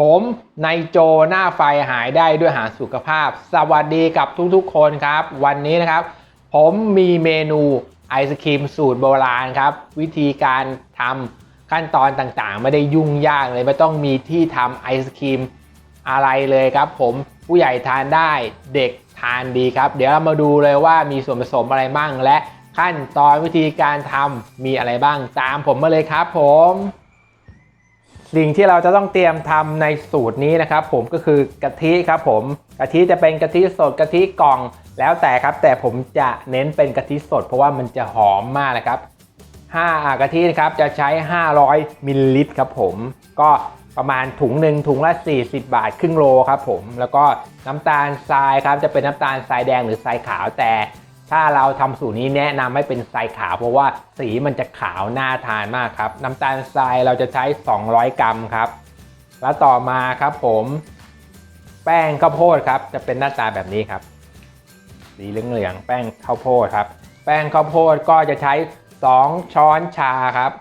ผมนายโจหน้าไฟหายได้ด้วยหาสุขภาพ สวัสดีกับทุกๆ คนครับ วันนี้นะครับ ผมมีเมนูไอศครีมสูตรโบราณครับ วิธีการทำขั้นตอนต่างๆ ไม่ได้ยุ่งยากเลย ไม่ต้องมีที่ทำไอศครีมอะไรเลยครับ ผมผู้ใหญ่ทานได้เด็กทานดีครับ เดี๋ยวเรามาดูเลยว่ามีส่วนผสมอะไรบ้างและขั้นตอนวิธีการทำมีอะไรบ้างตามผมมาเลยครับ ผม สิ่งที่เราจะต้องเตรียมทำในสูตรนี้นะครับ ผมก็คือกะทิครับผมกะทิจะเป็นกะทิสดกะทิกล่องแล้วแต่ครับ แต่ผมจะเน้นเป็นกะทิสด เพราะว่ามันจะหอมมากเลยครับ5อากะทินะครับจะใช้ 500มิลลิลิตรครับผม ก็ประมาณถุงหนึ่งถุงละ 40 บาทครึ่งโลครับผม แล้วก็น้ำตาลทรายครับจะเป็นน้ำตาลทรายแดงหรือทรายขาวแต่ ถ้าเราทำสูตรนี้แนะนำให้เป็นทรายขาว เพราะว่าสีมันจะขาวน่าทานมากครับ น้ำตาลทรายเราจะใช้ 200 กรัมครับ แล้วต่อมาครับผม แป้งข้าวโพดครับ จะเป็นหน้าตาแบบนี้ครับ สีเหลืองๆแป้งข้าวโพดครับ แป้งข้าวโพดก็จะใช้ 2 ช้อนชาครับ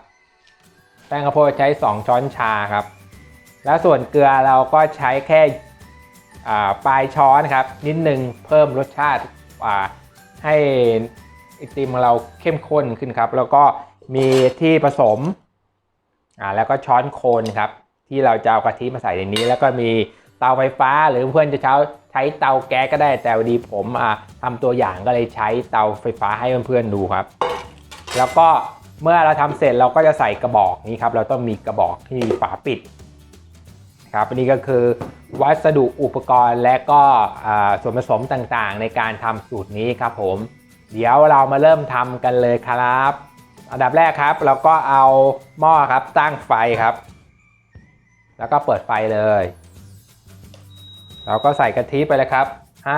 แป้งข้าวโพดใช้ 2 ช้อนชาครับ แล้วส่วนเกลือเราก็ใช้แค่ปลายช้อนครับ นิดนึงเพิ่มรสชาติอ่า ให้ไอติมของเราเข้มข้นขึ้นครับ แล้วก็มีที่ผสมอ่าแล้วก็ช้อนโคนครับ ที่เราจะเอากะทิมาใส่ในนี้ แล้วก็มีเตาไฟฟ้าหรือเพื่อนจะใช้ใช้เตาแก๊สก็ได้แต่วันดีผมอ่าทำตัวอย่างก็เลยใช้เตาไฟฟ้าให้เพื่อนๆดูครับ แล้วก็เมื่อเราทำเสร็จเราก็จะใส่กระบอกนี้ครับ เราต้องมีกระบอกที่มีฝาปิด ครับอันนี้ก็คือวัสดุอุปกรณ์และก็ส่วนผสมต่างๆ ในการทำสูตรนี้ครับผม เดี๋ยวเรามาเริ่มทำกันเลยครับ อันดับแรกครับ เราก็เอาหม้อครับตั้งไฟครับ แล้วก็เปิดไฟเลย เราก็ใส่กะทิไปเลยครับ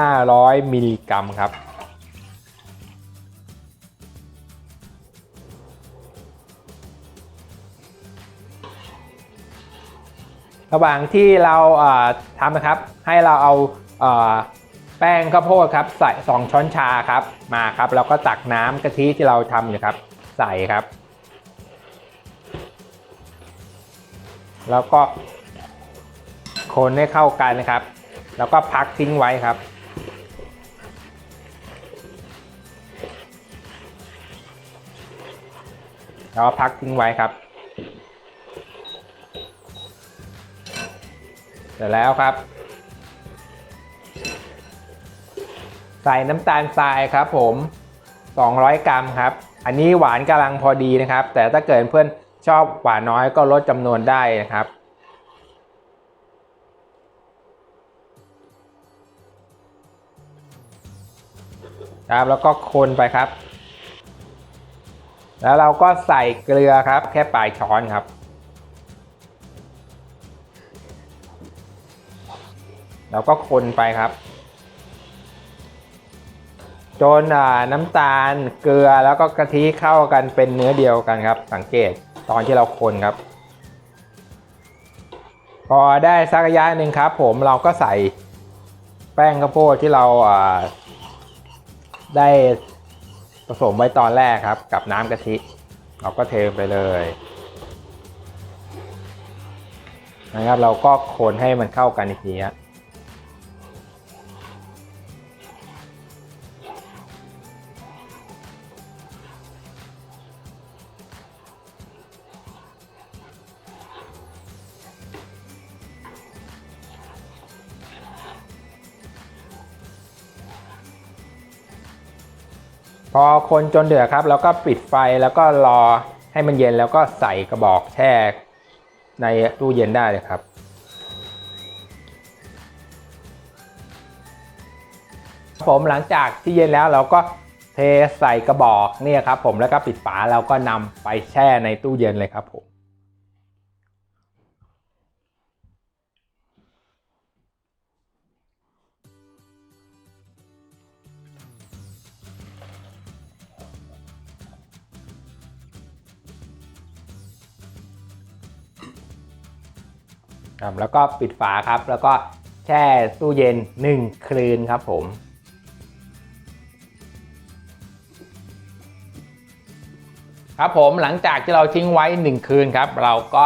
500 มิลลิกรัมครับ ระหว่างที่เราทำนะครับ ให้เราเอาแป้งข้าวโพดครับใส่2ช้อนชาครับมาครับแล้วก็ตักน้ำกะทิที่เราทำอยู่ครับ ใส่ครับ แล้วก็คนให้เข้ากันนะครับ แล้วก็พักทิ้งไว้ครับแล้วพักทิ้งไว้ครับ สร็จแล้วครับ ใส่น้ำตาลทรายครับผม 200 กรัมครับ อันนี้หวานกำลังพอดีนะครับ แต่ถ้าเกิดเพื่อนชอบหวานน้อยก็ลดจำนวนได้นะครับ ครับแล้วก็คนไปครับ แล้วเราก็ใส่เกลือครับ แค่ปลายช้อนครับ แล้วก็คนไปครับ จนน้ำตาลเกลือแล้วก็กะทิเข้ากันเป็นเนื้อเดียวกันครับ สังเกตตอนที่เราคนครับ พอได้สักระยะหนึ่งครับ ผมเราก็ใส่แป้งข้าวโพดที่เราได้ผสมไว้ตอนแรกครับ กับน้ำกะทิ เราก็เทไปเลยนะครับเราก็คนให้มันเข้ากันอีกทีครั พอคนจนเดือดครับแล้วก็ปิดไฟแล้วก็รอให้มันเย็นแล้วก็ใส่กระบอกแช่ในตู้เย็นได้เลยครับ ผมหลังจากที่เย็นแล้วเราก็เทใส่กระบอกเนี่ยครับผมแล้วก็ปิดฝาแล้วก็นำไปแช่ในตู้เย็นเลยครับผม ครับแล้วก็ปิดฝาครับ แล้วก็แช่ตู้เย็น 1 คืนครับผม ครับผมหลังจากที่เราทิ้งไว้ 1 คืนครับ เราก็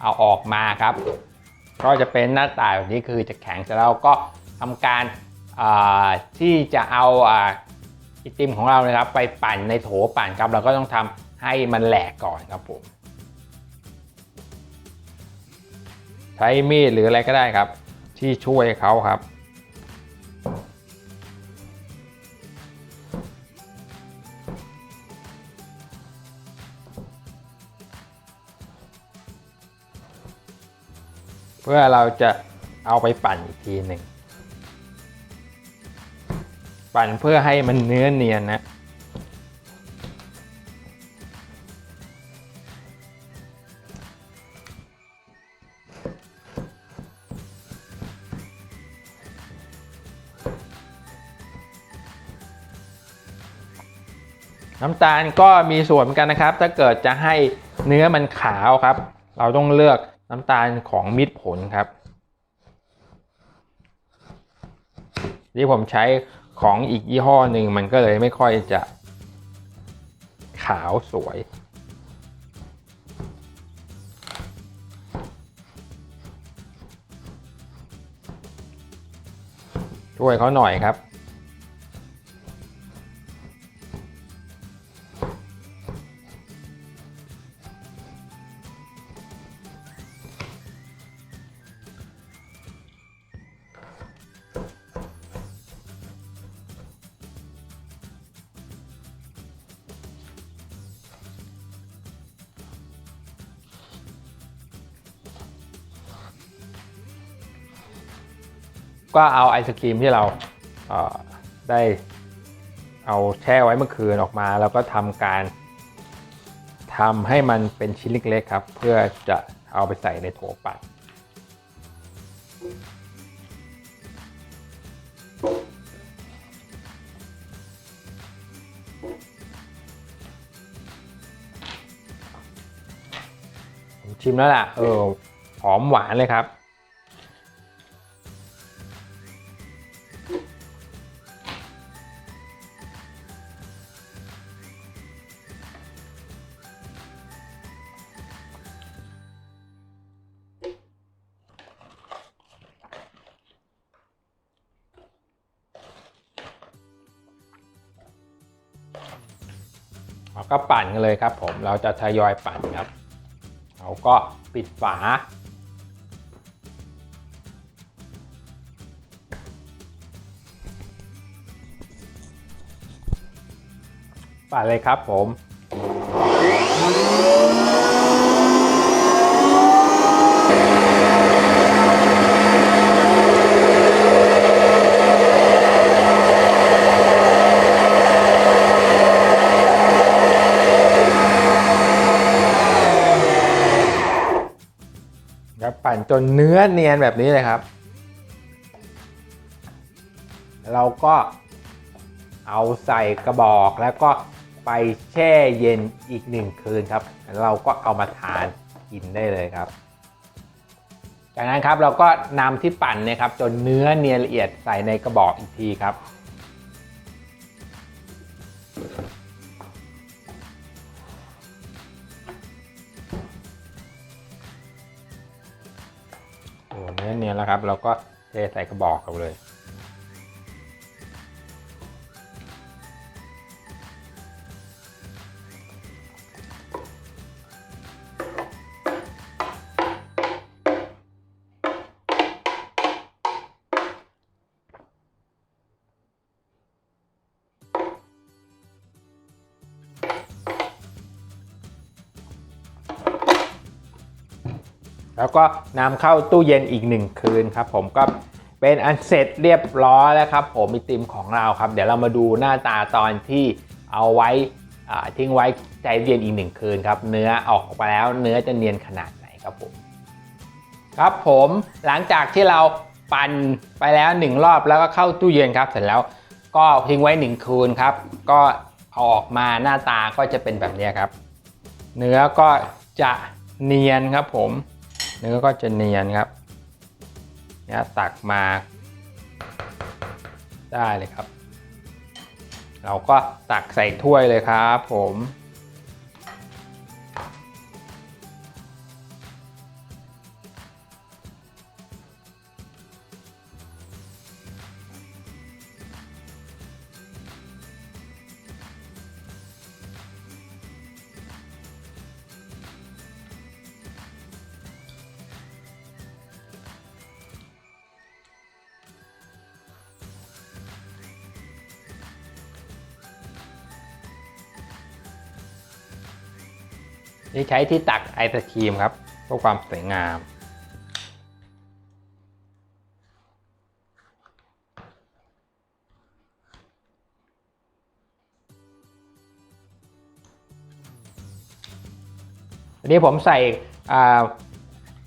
เอาออกมาครับ ก็จะเป็นหน้าตาแบบนี้คือจะแข็งเสร็จแล้วก็ทำการาที่จะเอาอ่าไอติมของเรานะครับ ไปปั่นในโถปั่นครับ เราก็ต้องทำให้มันแหลกก่อนครับผม ใช้มีดหรืออะไรก็ได้ครับ ที่ช่วยเขาครับ เพื่อเราจะเอาไปปั่นอีกทีหนึ่งปั่นเพื่อให้มันเนื้อเนียนนะ น้ำตาลก็มีส่วนเหมือนกันนะครับ ถ้าเกิดจะให้เนื้อมันขาวครับ เราต้องเลือกน้ำตาลของมิตรผลครับที่ผมใช้ของอีกยี่ห้อหนึ่งมันก็เลยไม่ค่อยจะขาวสวย ช่วยเขาหน่อยครับ ก็เอาไอศครีมที่เราได้เอาแช่ไว้เมื่อคืนออกมา แล้วก็ทำการทำให้มันเป็นชิ้นเล็กๆครับ เพื่อจะเอาไปใส่ในโถปั่นชิมแล้วล่ะ เออ หอมหวานเลยครับ เราก็ปั่นกันเลยครับ ผมเราจะทยอยปั่นครับ เราก็ปิดฝา ปั่นเลยครับผม จนเนื้อเนียนแบบนี้เลยครับ เราก็เอาใส่กระบอกแล้วก็ไปแช่เย็นอีกหนึ่งคืนครับ เราก็เอามาทานกินได้เลยครับ จากนั้นครับเราก็นำที่ปั่นเนี่ยครับ จนเนื้อเนียนละเอียดใส่ในกระบอกอีกทีครับ โอ้เนื้อเนียนแล้วครับ เราก็เทใส่กระบอกกันเลย แล้วก็นำเข้าตู้เย็นอีกหนึ่งคืนครับผมก็เป็นอันเสร็จเรียบร้อยแล้วครับผมไอติมของเราครับ เดี๋ยวเรามาดูหน้าตาตอนที่เอาไว้อ่าทิ้งไว้ใจเย็นอีกหนึ่งคืนครับเนื้อออกมาแล้วเนื้อจะเนียนขนาดไหนครับผมครับผมหลังจากที่เราปั่นไปแล้วหนึ่งรอบแล้วก็เข้าตู้เย็นครับ เสร็จแล้วก็ทิ้งไว้หนึ่งคืนครับ ก็เอาออกมาหน้าตาก็จะเป็นแบบนี้ครับ เนื้อก็จะเนียนครับผม เนื้อก็จะเนียนครับเนี่ยตักมาได้เลยครับ เราก็ตักใส่ถ้วยเลยครับผม นี่ใช้ที่ตักไอศครีมครับเพื่อความสวยงามอันนี้ผมใส่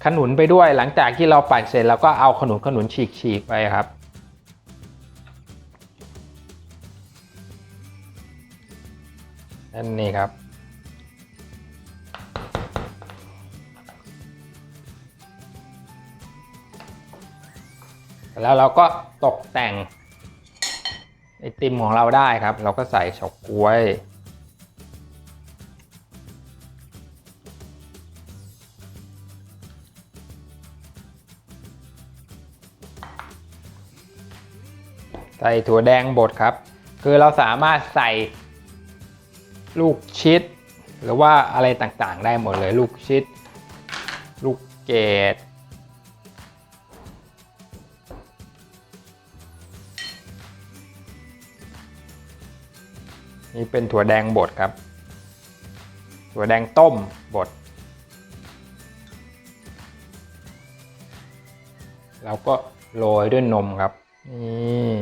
ขนุนไปด้วยหลังจากที่เราปั่นเสร็จเราก็เอาขนุนขนุนฉีกฉีกๆไปครับ นั่นนี่ครับ แล้วเราก็ตกแต่งไอติมของเราได้ครับ เราก็ใส่เฉาก๊วย ใส่ถั่วแดงบดครับ คือเราสามารถใส่ลูกชิด หรือว่าอะไรต่างๆ ได้หมดเลยลูกชิด ลูกเกด นี่เป็นถั่วแดงบดครับ ถั่วแดงต้มบด เราก็โรยด้วยนมครับ นี่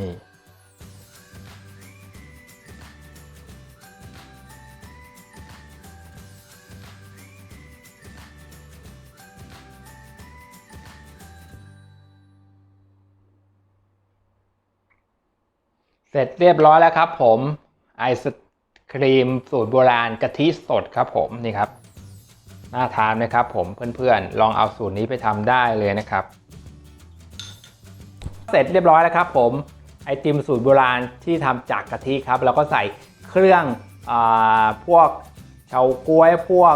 เสร็จเรียบร้อยแล้วครับผมไอศ ครีมสูตรโบราณกะทิสดครับผมนี่ครับน่าทานไหมครับผมเพื่อนๆ ลองเอาสูตรนี้ไปทำได้เลยนะครับ เสร็จเรียบร้อยแล้วครับผมไอติมสูตรโบราณที่ทำจากกะทิครับ แล้วก็ใส่เครื่องอพวก เฉาก๊วยพวก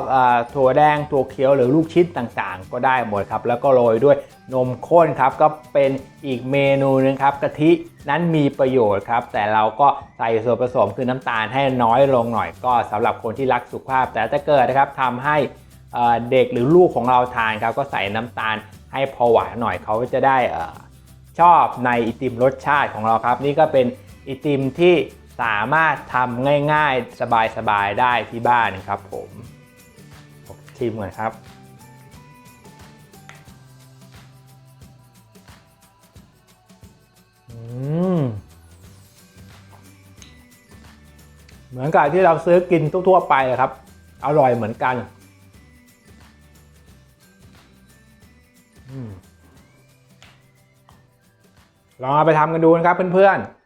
ถั่วแดงถั่วเขียวหรือลูกชิ้นต่างๆ ก็ได้หมดครับ แล้วก็โรยด้วยนมข้นครับก็เป็นอีกเมนูหนึงครับกะทินั้นมีประโยชน์ครับ แต่เราก็ใส่ส่วนผสมคือน้ำตาลให้น้อยลงหน่อยก็สำหรับคนที่รักสุขภาพ แต่ถ้าเกิดนะครับทำให้เด็กหรือลูกของเราทานครับก็ใส่น้ำตาลให้พอหวานหน่อยเขาจะได้ชอบในไอติมรสชาติของเราครับ นี่ก็เป็นไอติมที่ สามารถทำง่ายๆ สบายๆ ได้ที่บ้านครับผมชิมก่อนครับเหมือนกับที่เราซื้อกินทั่วๆไปครับ อร่อยเหมือนกันอลองเอาไปทำกันดูนะครับเพื่อนๆ